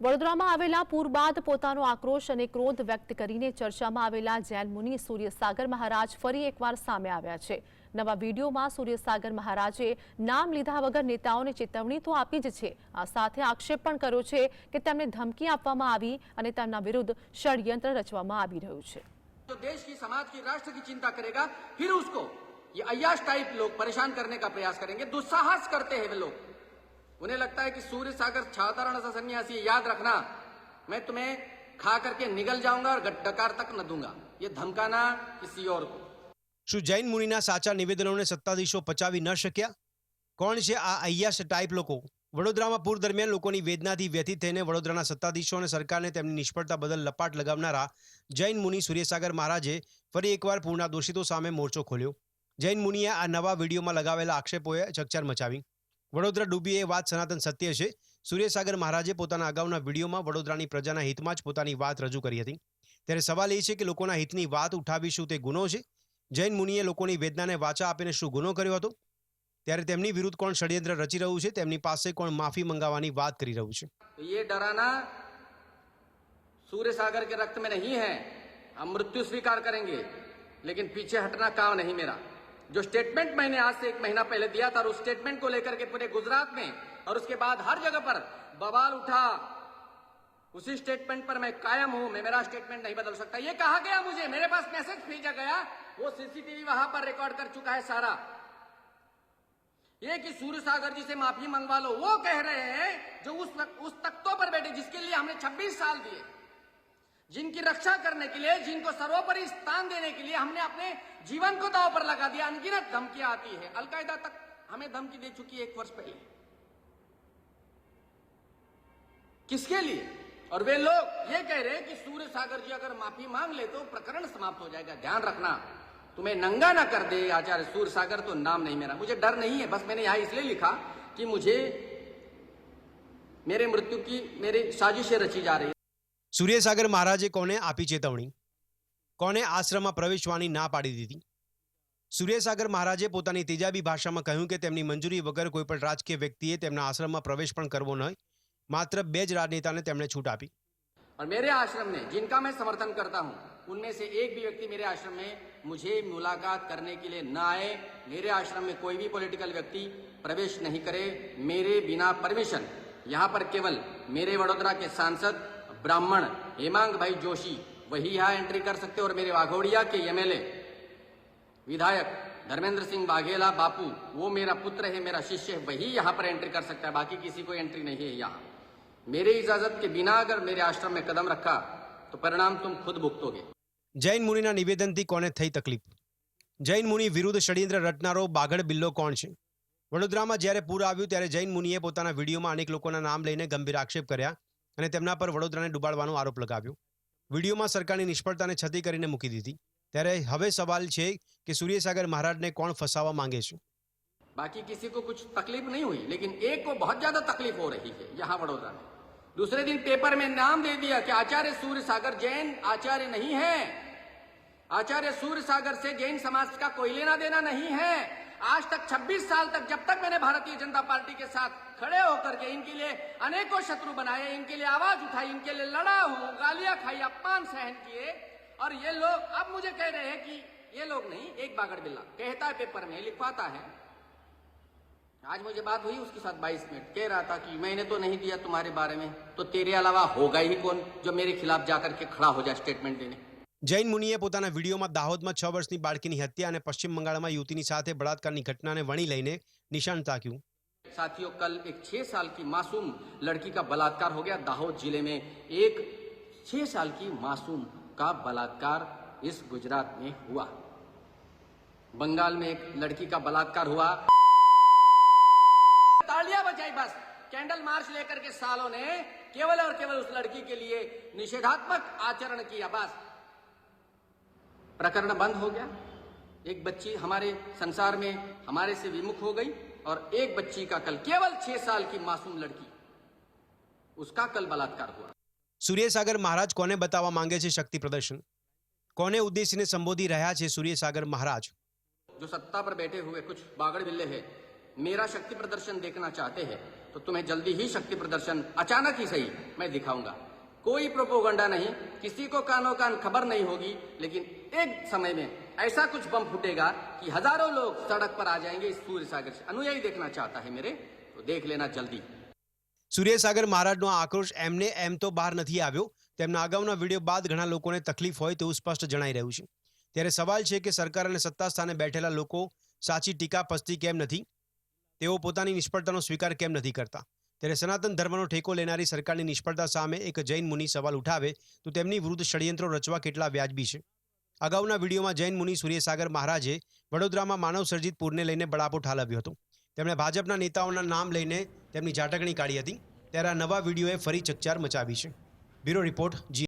વડોદરામાં આવેલા પૂર બાદ પોતાનો આક્રોશ અને ક્રોધ વ્યક્ત કરીને ચર્ચામાં આવેલા જૈન મુનિ સૂર્યસાગર મહારાજ ફરી એકવાર સામે આવ્યા છે નવા વિડીયોમાં સૂર્યસાગર મહારાજે નામ લીધા વગર નેતાઓને ચેતવણી તો આપી જ છે આ સાથે આક્ષેપ પણ કર્યો છે કે તેમને ધમકી આપવામાં આવી અને તેમના વિરુદ્ધ ષડયંત્ર રચવામાં આવી રહ્યું છે जो देश की समाज की राष्ट्र की चिंता करेगा फिर उसको ये अयाश टाइप लोग परेशान करने का प्रयास करेंगे दुस्साहस करते हैं वे लोग उन्हें लगता है कि सूर्य सागर साधारण सा सन्यासी है, याद रखना मैं तुम्हें खा करके निगल जाऊंगा और गट- डकार तक न दूंगा ये धमकाना किसी और को શું જૈન મુનિના સાચા નિવેદનોને સત્તાધીશો પચાવી ન શક્યા કોણ છે આ અય્યાશ ટાઈપ લોકો વડોદરામાં પૂર દરમિયાન લોકોની વેદનાથી વ્યથિત થઈને વડોદરાના સત્તાધીશો અને સરકારને તેમની નિષ્ફળતા બદલ લપાટ લગાવનારા જૈન મુનિ સૂર્યસાગર મહારાજે ફરી એકવાર પૂરના દોષિતો સામે મોરચો ખોલ્યો જૈન મુનિએ આ નવા વિડીયોમાં લગાવેલા આક્ષેપોએ ચકચાર મચાવી વડોદરા ડૂબી એ વાત સનાતન સત્ય છે સૂર્યસાગર મહારાજે પોતાના અગાઉના વિડીયોમાં વડોદરાની પ્રજાના હિતમાં જ પોતાની વાત રજૂ કરી હતી ત્યારે સવાલ એ છે કે લોકોના હિતની વાત ઉઠાવીશું તે ગુનો છે જૈન મુનિએ લોકોની વેદનાને વાચા આપીને શું ગુનો કર્યો હતો ત્યારે તેમની વિરુદ્ધ કોણ ષડયંત્ર રચી રહ્યું છે તેમની પાસે કોણ માફી મંગાવવાની વાત કરી રહ્યું છે तो ये डराना सूर्य सागर के रक्त में नहीं है हम मृत्यु स्वीकार करेंगे लेकिन पीछे हटना काम नहीं मेरा जो स्टेटमेंट मैंने आज से एक महीना पहले दिया था और उस स्टेटमेंट को लेकर के पूरे गुजरात में और उसके बाद हर जगह पर बवाल उठा। उसी स्टेटमेंट पर मैं कायम हूँ, मैं मेरा स्टेटमेंट नहीं बदल सकता। ये कहा गया मुझे, मेरे पास मैसेज भेजा गया, वो सीसीटीवी वहाँ पर रिकॉर्ड कर चुका है सारा। ये कि सूर्य सागर जी से माफ़ी मंगवा लो, वो कह रहे हैं जो उस उस तख्तों पर बैठे, जिसके लिए हमने 26 साल दिए। जिनकी रक्षा करने के लिए, जिनको सर्वोपरि स्थान देने के लिए हमने अपने जीवन को दाव पर लगा दिया, अनगिनत धमकियाँ आती है। अलकायदा तक हमें धमकी दे चुकी है एक वर्ष पहले। किसके लिए? और वे लोग ये कह रहे हैं कि सूर्य सागर जी अगर माफ़ी मांग ले तो प्रकरण समाप्त हो जाएगा। ध्यान रखना, तुम्हें नंगा ना कर दे आचार्य सूर्य सागर तो नाम नहीं मेरा। मुझे डर नहीं है, बस मैंने यहाँ इसलिए लिखा कि मुझे मेरे मृत्यु की, मेरी साजिशें रची जा रही સૂર્યસાગર મહારાજે કોને આપી ચેતવણી કોને આશ્રમમાં પ્રવેશવાની ના પાડી દીધી સૂર્યસાગર મહારાજે પોતાની તેજાબી ભાષામાં કહ્યું કે તેમની મંજૂરી વગર કોઈ પણ રાજકીય વ્યક્તિએ તેમના આશ્રમમાં પ્રવેશ પણ કરવો નહીં માત્ર બે જ રાજનેતાને તેમણે છૂટ આપી और मेरे आश्रम में जिनका मैं समर्थन करता हूं उनमें से एक भी व्यक्ति मेरे आश्रम में मुझे मुलाकात करने के लिए न आए मेरे आश्रम में कोई भी पॉलिटिकल व्यक्ति प्रवेश नहीं करे मेरे बिना परमिशन यहाँ पर केवल मेरे वडोदरा के सांसद ब्राह्मण हेमांग भाई जोशी वही यहाँ एंट्री कर सकते और मेरे वाघोड़िया के एमएलए विधायक धर्मेंद्र सिंह बाघेला बापू वो मेरा पुत्र है मेरा शिष्य है वही यहाँ पर एंट्री कर सकता है बाकी किसी को एंट्री नहीं है यहाँ मेरे इजाजत के बिना अगर मेरे आश्रम में कदम रखा तो परिणाम तुम खुद भुगतोगे જૈન મુનિના નિવેદનથી કોને થઈ તકલીફ જૈન મુનિ વિરુદ્ધ ષડયંત્ર રચનારો બાગડ બિલ્લો કોણ છે વડોદરામાં જ્યારે પૂર આવ્યું ત્યારે જૈન મુનિએ પોતાના વિડીયોમાં અનેક લોકોના નામ લઈને ગંભીર આક્ષેપ કર્યા અને તેમના પર વડોદરાને ડૂબાડવાનો આરોપ લગાવ્યો વિડીયોમાં સરકારની નિષ્ફળતાને છતી કરીને મૂકી દીધી ત્યારે હવે સવાલ છે કે સૂર્યસાગર મહારાજને કોણ ફસાવવા માંગે છે बाकी किसी को कुछ तकलीफ नहीं हुई लेकिन एक को बहुत ज्यादा तकलीफ हो रही है यहाँ वडोदरा में दूसरे दिन पेपर में नाम दे दिया कि आचार्य सूर्य सागर जैन आचार्य नहीं है आचार्य सूर्य सागर से जैन समाज का कोई लेना देना नहीं है आज तक 26 साल तक जब तक मैंने भारतीय जनता पार्टी के साथ खड़े होकर के इनके लिए अनेकों शत्रु बनाए, इनके लिए आवाज़ उठाई, इनके लिए लड़ा हूँ, गालियाँ खाई, अपमान सहन किए, और ये लोग अब मुझे कह रहे हैं कि ये लोग नहीं, एक बागड़ बिल्ला, कहता है पेपर में, लिखवाता है। आज मुझे बात हुई उसके साथ 22 मिनट, कह रहा था कि मैंने तो नहीं दिया तुम्हारे बारे में तो तेरे अलावा होगा ही कौन जो मेरे खिलाफ जाकर के खड़ा हो जाए स्टेटमेंट देने? જૈન મુનિએ પોતાના વિડીયોમાં દાહોદમાં છ વર્ષની બાળકીની હત્યા અને પશ્ચિમ બંગાળમાં યુવતીની સાથે બળાત્કારની ઘટનાને વણી લઈને નિશાન તાક્યું साथियों कल एक छह साल की मासूम लड़की का बलात्कार हो गया दाहोद जिले में एक छह साल की मासूम का बलात्कार इस गुजरात में हुआ बंगाल में एक लड़की का बलात्कार हुआ तालियां बजाई बस कैंडल मार्च लेकर के सालों ने केवल और केवल उस लड़की के लिए निषेधात्मक आचरण किया बस प्रकरण बंद हो गया एक बच्ची हमारे संसार में हमारे से विमुख हो गई और एक बच्ची का कल केवल छह साल की मासूम लड़की उसका कल बलात्कार हुआ સૂર્યસાગર મહારાજ કોને બતાવવા માંગે છે શક્તિ પ્રદર્શન કોને ઉદ્દેશીને સંબોધી રહ્યા છે સૂર્યસાગર મહારાજ जो सत्ता पर बैठे हुए कुछ बागड़ बिल्ले हैं मेरा शक्ति प्रदर्शन देखना चाहते हैं तो तुम्हें जल्दी ही शक्ति प्रदर्शन अचानक ही सही मैं दिखाऊंगा कोई प्रोपोगंडा नहीं किसी को कानो कान खबर नहीं होगी लेकिन एक समय में ऐसा कुछ बम फूटेगा कि हजारों लोग सड़क पर आ जाएंगे इस सूर्य सागर से अनुयायी देखना चाहता है मेरे तो देख लेना जल्दी સૂર્યસાગર મહારાજનો આ આક્રોશ એમને એમ તો બહાર નથી આવ્યો તેમના અગાઉના વિડીયો બાદ ઘણા લોકોને તકલીફ હોય તેવું સ્પષ્ટ જણાઈ રહ્યું છે ત્યારે સવાલ છે કે સરકાર અને સત્તા સ્થાને બેઠેલા લોકો સાચી ટીકા પસ્તી કેમ નથી તેઓ પોતાની નિષ્ફળતાનો સ્વીકાર કેમ નથી કરતા ત્યારે સનાતન ધર્મનો ઠેકો લેનારી સરકારની નિષ્ફળતા સામે એક જૈન મુનિ સવાલ ઉઠાવે, તો તેમની વિરુદ્ધ ષડયંત્રો રચવા કેટલા વ્યાજબી છે? અગાઉના વિડીયોમાં જૈન મુનિ સૂર્યસાગર મહારાજે વડોદરામાં માનવ સર્જિત પૂરને લઈને બળાપો ઠાલવ્યો હતો. તેમણે ભાજપના નેતાઓના નામ લઈને તેમની ઝાટકણી કાઢી હતી. ત્યારે આ નવા વિડીયોએ ફરી ચકચાર મચાવી છે. બ્યુરો રિપોર્ટ, જી